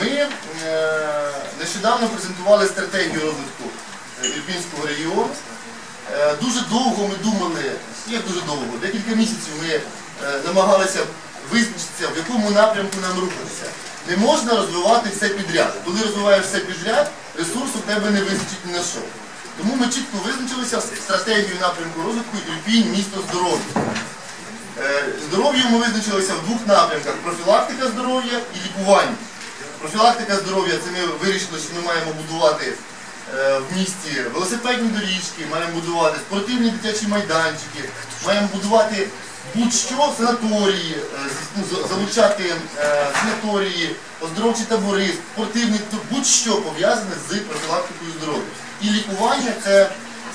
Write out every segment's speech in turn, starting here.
Ми е, нещодавно презентували стратегію розвитку Ірпінського регіону. Е, Дуже довго ми думали, як дуже довго, декілька місяців ми е, намагалися визначитися, в якому напрямку нам рухатися. Не можна розвивати все підряд. Коли розвиваєш все підряд, ресурсу в тебе не вистачить ні на що. Тому ми чітко визначилися з стратегією напрямку розвитку Ірпінь, місто здоров'я. Здоров'ям ми визначилися в двох напрямках: профілактика здоров'я і лікування. Профілактика здоров'я це ми вирішили, що ми маємо будувати е, в місті велосипедні доріжки, маємо будувати спортивні дитячі майданчики, маємо будувати будь-що санаторії, е, ну, залучати е, санаторії, оздоровчі табори, спортивні, будь-що пов'язане з профілактикою здоров'я. І лікування це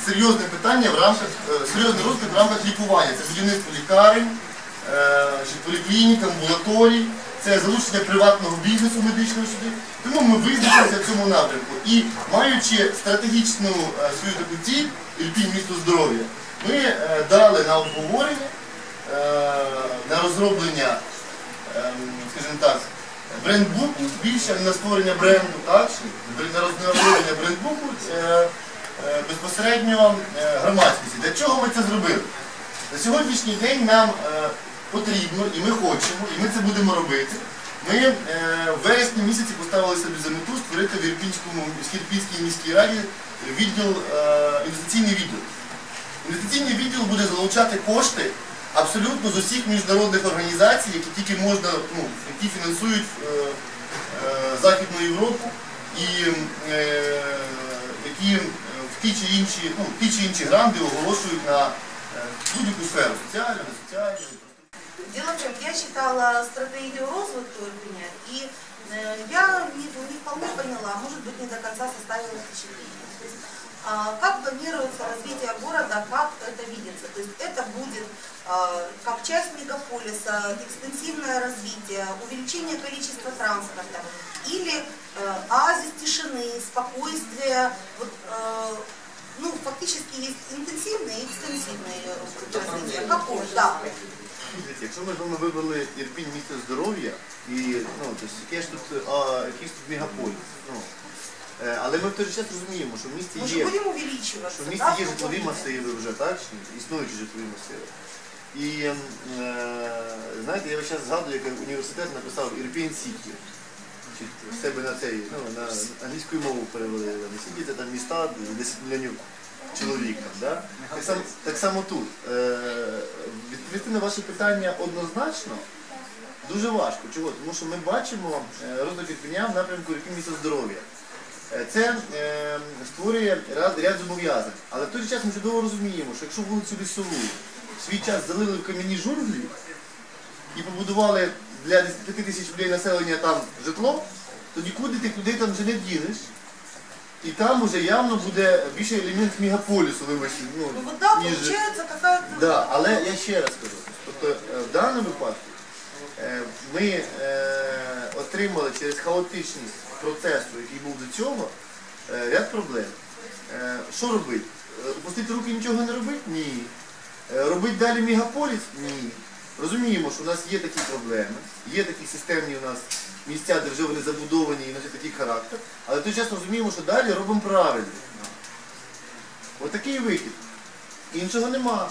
серйозне питання в рамках, серйозний розвиток в рамках лікування. Це будівництво лікарень, поліклінік, амбулаторій, це залучення приватного бізнесу медичного сюди. Тому ми визначилися в цьому напрямку. І маючи стратегічну е, свою таку ціль, Ірпінь місто здоров'я, ми е, дали на обговорення, е, на розроблення, скажімо так, брендбуку, більше на створення бренду, так, на розроблення брендбуку безпосередньо громадськості. Для чого ми це зробили? На сьогоднішній день нам потрібно, і ми хочемо, і ми це будемо робити. Ми е, в вересні місяці поставили собі за мету створити в Ірпінському Ірпінській міській раді відділ, е, інвестиційний відділ. Інвестиційний відділ буде залучати кошти абсолютно з усіх міжнародних організацій, які тільки можна, ну, які фінансують е, е, Західну Європу і е, які е, в ті чи інші, ну, ті чи інші гранди оголошують на е, будь-яку сферу соціальну, соціальну. Дело в чем, я читала стратегию розвитку Ирпеня, и э, я не, не вполне поняла, может быть, не до конца составила впечатление. То есть, а, как планируется развитие города, как это видится. То есть это будет а, как часть мегаполиса, экстенсивное развитие, увеличение количества транспорта или э, оазис тишины, спокойствия. Вот, э, ну, фактически есть интенсивное и экстенсивное э, развитие. Какое? Да. Дивіться, Якщо ми з вами вибрали Ірпінь місце здоров'я, і ну, тобто, яке ж тут, а, якийсь тут мегаполіс. Ну, е, але ми в той же час розуміємо, що в місті Мы же є, будем увеличиваться. що в місті да, є в житлові каком-то масиви вже, так? чи ні? Існуючі житлові масиви. І ем, е, знаєте, я весь час згадую, як університет написав Ірпінь Сіті. В себе на цей, ну, на англійську мову перевели. Сіті там міста, 10 мільйонів чоловік. Да? Так, само, так само тут. Е, відповісти на ваше питання однозначно дуже важко. Чого? Тому що ми бачимо е, розвиток Ірпеня в напрямку Ірпінь місто здоров'я. Е, Це е, створює ряд, ряд зобов'язань. Але в той же час ми чудово розуміємо, що якщо вулицю лісову в свій час залили в кам'яні журглі і побудували для 10 тисяч людей населення там житло, то нікуди ти туди там вже не дінеш. І там уже явно буде більше елемент мегаполісу, вибачте, ну, Ну вот да, ніж... получается какая-то... Да, але я ще раз кажу, тобто е, в даному випадку е, ми е, отримали через хаотичність процесу, який був до цього, ряд проблем. Що робити? Опустити руки і нічого не робити? Ні. Робити далі мегаполіс? Ні. Розуміємо, що у нас є такі проблеми, є такі системні у нас місця, де вже вони забудовані і носять такий характер, але той час розуміємо, що далі робимо правильно. Отакий вихід. Іншого нема.